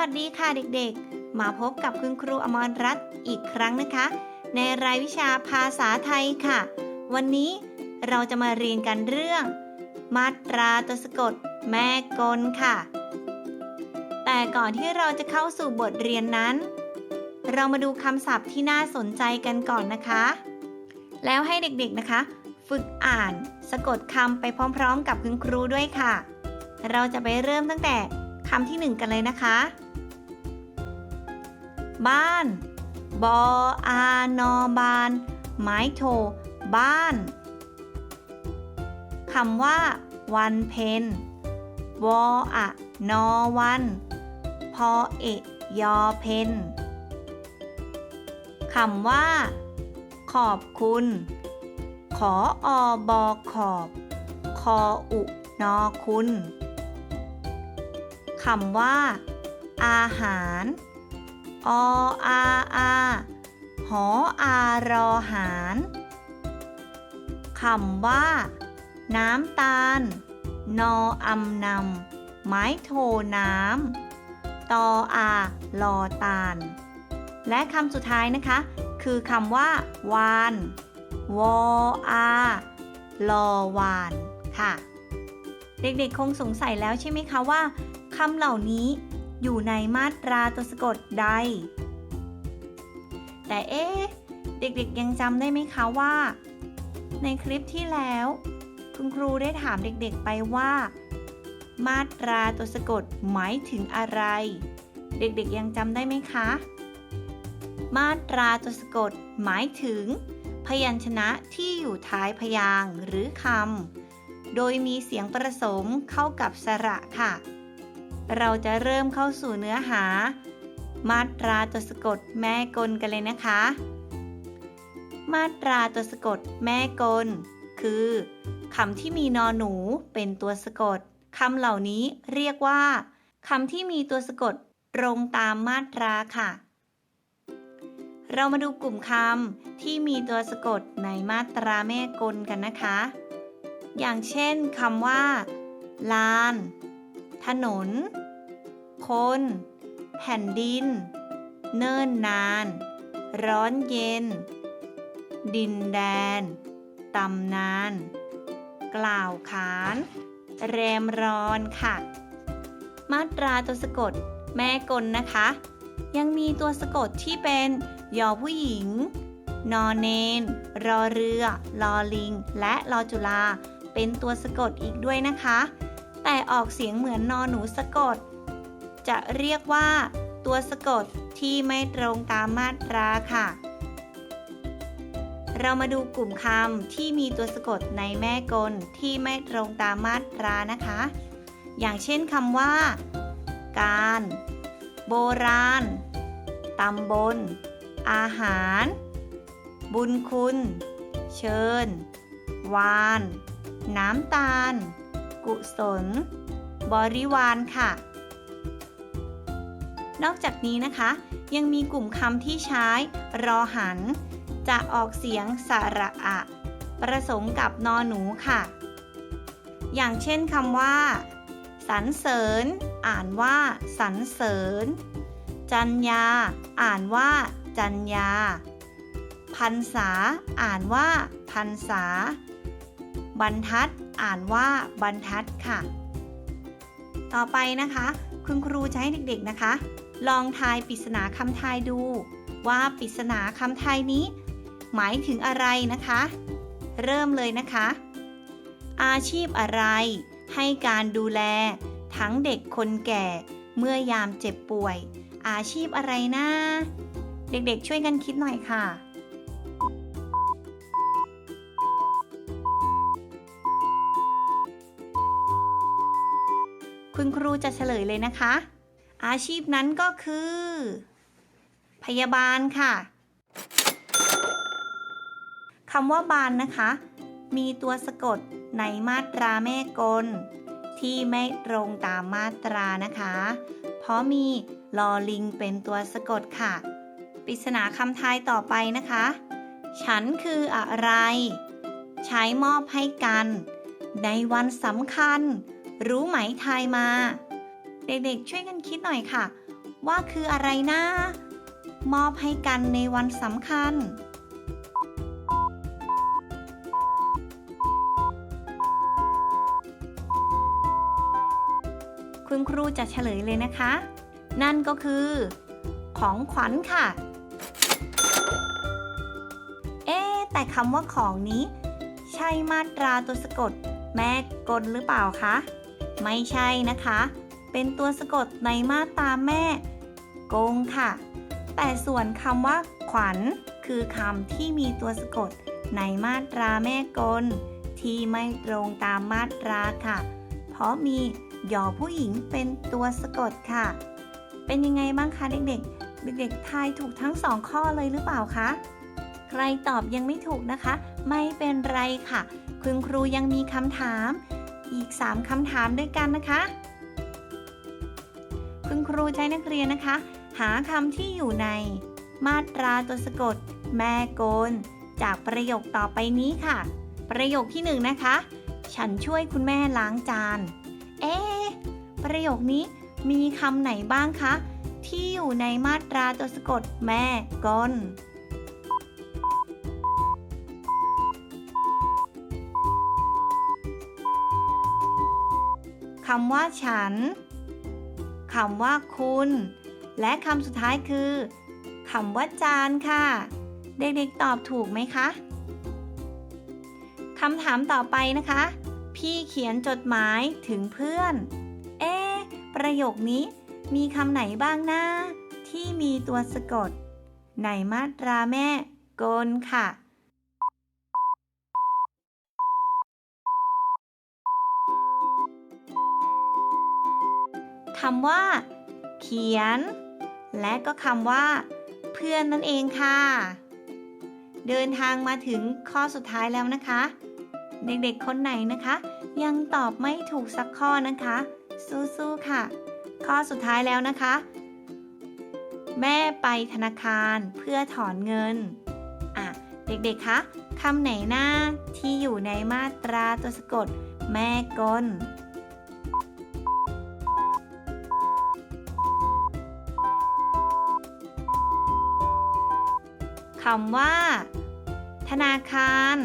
วัสดีค่ะเด็กๆ มาพบกับคุณครูอมรรัตน์อีกครั้งนะคะ ในรายวิชาภาษาไทยค่ะ วันนี้เราจะมาเรียนกันเรื่อง มาตราตัวสะกดแม่กลค่ะ แต่ก่อนที่เราจะเข้าสู่บทเรียนนั้น เรามาดูคำศัพท์ที่น่าสนใจกันก่อนนะคะ แล้วให้เด็กๆนะคะ ฝึกอ่านสะกดคำไปพร้อมๆ กับคุณครูด้วยค่ะ เราจะไปเริ่มตั้งแต่ คำที่หนึ่งกันเลยนะคะ บ้าน บออานอบาน ไม้โท บ้าน คำว่า วันเพนวออะนอวัน พอเอะยอเพนคำว่า ขอบคุณ ขออบอขอบ คออุนอคุณ คำว่า อาหาร ออาอาหออารอหารคำว่า น้ำตาล นออำนำไม้โทน้ำตออาลอตาล และคำสุดท้ายนะคะ คือคำว่า วาน วออาลอวาน ค่ะ เด็กๆ คงสงสัยแล้วใช่ไหมคะว่าำเหล่านี้อยู่ในมาตราตัวสะกดใด แต่เอ๊ะ เด็กๆยังจำได้ไหมคะว่า ในคลิปที่แล้ว คุณครูได้ถามเด็กๆไปว่า มาตราตัวสะกดหมายถึงอะไร เด็กๆยังจำได้ไหมคะ มาตราตัวสะกดหมายถึง พยัญชนะที่อยู่ท้ายพยางค์หรือคำโดยมีเสียงประสมเข้ากับสระค่ะ เราจะเริ่มเข้าสู่เนื้อหา มาตราตัวสะกดแม่กลกันเลยนะคะ มาตราตัวสะกดแม่กล คือคำที่มีนอนหนูเป็นตัวสะกดคำเหล่านี้เรียกว่าคำที่มีตัวสะกดตรงตามมาตราค่ะ เรามาดูกลุ่มคำที่มีตัวสะกดในมาตราแม่กลกันนะคะ อย่างเช่นคำว่า ลาน ถนน คน แผ่นดิน เนิ่นนาน ร้อนเย็น ดินแดน ตำนาน กล่าวขาน แรมร้อนค่ะ มาตราตัวสะกด แม่กลนะคะ ยังมีตัวสะกดที่เป็นยอผู้หญิง นอเนน รอเรือ ลอลิง และลอจุลา เป็นตัวสะกดอีกด้วยนะคะ แต่ออกเสียงเหมือนนอหนูสะกด จะเรียกว่า ตัวสะกดที่ไม่ตรงตามมาตราค่ะ เรามาดูกลุ่มคำที่มีตัวสะกดในแม่กลที่ไม่ตรงตามมาตรานะคะ อย่างเช่นคำว่า การ โบราณตำบล อาหาร บุญคุณ เชิญ วาน น้ำตาล กุศล บริวารค่ะ นอกจากนี้นะคะ ยังมีกลุ่มคำที่ใช้ รอหัน จะออกเสียงสระอะ ประสมกับนอหนูค่ะ อย่างเช่นคำว่าสรรเสริญ อ่านว่าสรรเสริญ จัญญา อ่านว่า จัญญาพันษา อ่านว่าพันษา บรรทัด อ่านว่าบรรทัดค่ะ ต่อไปนะคะ คุณครูจะให้เด็กๆนะคะ ลองทายปริศนาคำทายดู ว่าปริศนาคำทายนี้ หมายถึงอะไรนะคะ เริ่มเลยนะคะ อาชีพอะไร ให้การดูแล ทั้งเด็กคนแก่ เมื่อยามเจ็บป่วย อาชีพอะไรนะ เด็กๆช่วยกันคิดหน่อยค่ะ คุณครูจะเฉลยเลยนะคะ อาชีพนั้นก็คือ พยาบาลค่ะคำว่าบานนะคะ มีตัวสะกดในมาตราแม่กล ที่ไม่ตรงตามมาตรานะคะ เพราะมีลอลิงเป็นตัวสะกดค่ะ ปริศนาคำทายต่อไปนะคะ ฉันคืออะไร ใช้มอบให้กัน ในวันสำคัญ รู้ไหมทายมา เด็กๆช่วยกันคิดหน่อยค่ะ ว่าคืออะไรนะ มอบให้กันในวันสำคัญคุณครูจะเฉลยเลยนะคะ นั่นก็คือ ของขวัญค่ะ เอ๊แต่คำว่าของนี้ ใช่มาตราตัวสะกด แม่กลหรือเปล่าคะ ไม่ใช่นะคะ เป็นตัวสะกดในมาตราแม่ กงค่ะ แต่ส่วนคำว่า ขวัญ คือคำที่มีตัวสะกดในมาตราแม่กล ที่ไม่ตรงตามมาตราค่ะ เพราะมียอผู้หญิงเป็นตัวสะกดค่ะ เป็นยังไงบ้างคะเด็กๆ เด็กๆทายถูกทั้งสองข้อเลยหรือเปล่าคะ ใครตอบยังไม่ถูกนะคะ ไม่เป็นไรค่ะ คุณครูยังมีคำถาม อีก 3คำถามด้วยกันนะคะ คุณครูใช้นักเรียนนะคะ หาคำที่อยู่ใน มาตราตัวสะกด แม่โกน จากประโยคต่อไปนี้ค่ะ ประโยคที่หนึ่งนะคะ ฉันช่วยคุณแม่ล้างจาน เอ๊ประโยคนี้มีคำไหนบ้างคะ ที่อยู่ในมาตราตัวสะกดแม่กล คำว่าฉันคำว่าคุณ และคำสุดท้ายคือคำว่าจานค่ะ เด็กๆตอบถูกไหมคะคำถามต่อไปนะคะ พี่เขียนจดหมายถึงเพื่อน เอ๊ประโยคนี้มีคำไหนบ้างนะ ที่มีตัวสะกด ในมาตราแม่กลค่ะ คำว่า เขียน และก็คำว่า เพื่อนนั่นเองค่ะ เดินทางมาถึงข้อสุดท้ายแล้วนะคะ เด็กๆคนไหนนะคะ ยังตอบไม่ถูกสักข้อนะคะ สู้ๆค่ะ ข้อสุดท้ายแล้วนะคะ แม่ไปธนาคารเพื่อถอนเงินอะเด็กๆคะคำไหนหน้าที่อยู่ในมาตราตัวสะกด แม่กล คำว่า ธนาคาร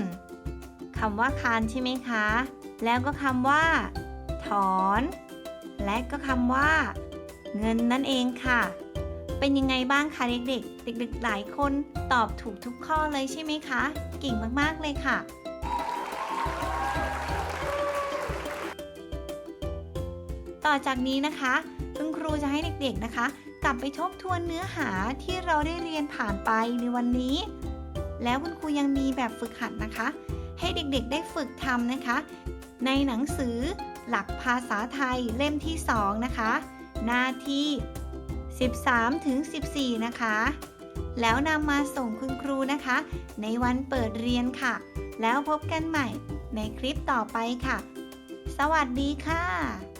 คำว่าคารใช่ไหมคะ แล้วก็คำว่า ถอน และก็คำว่า เงินนั่นเองค่ะ เป็นยังไงบ้างคะเด็กๆ เด็กๆ หลายคนตอบถูกทุกข้อเลยใช่ไหมคะ เก่งมากๆเลยค่ะ ต่อจากนี้นะคะ คุณครูจะให้เด็กๆนะคะ กลับไปทบทวนเนื้อหาที่เราได้เรียนผ่านไปในวันนี้ แล้วคุณครูยังมีแบบฝึกหัดนะคะ ให้เด็กๆได้ฝึกทำนะคะ ในหนังสือหลักภาษาไทยเล่มที่ 2 นะคะ หน้าที่ 13 ถึง 14 นะคะ แล้วนำมาส่งคุณครูนะคะ ในวันเปิดเรียนค่ะ แล้วพบกันใหม่ในคลิปต่อไปค่ะ สวัสดีค่ะ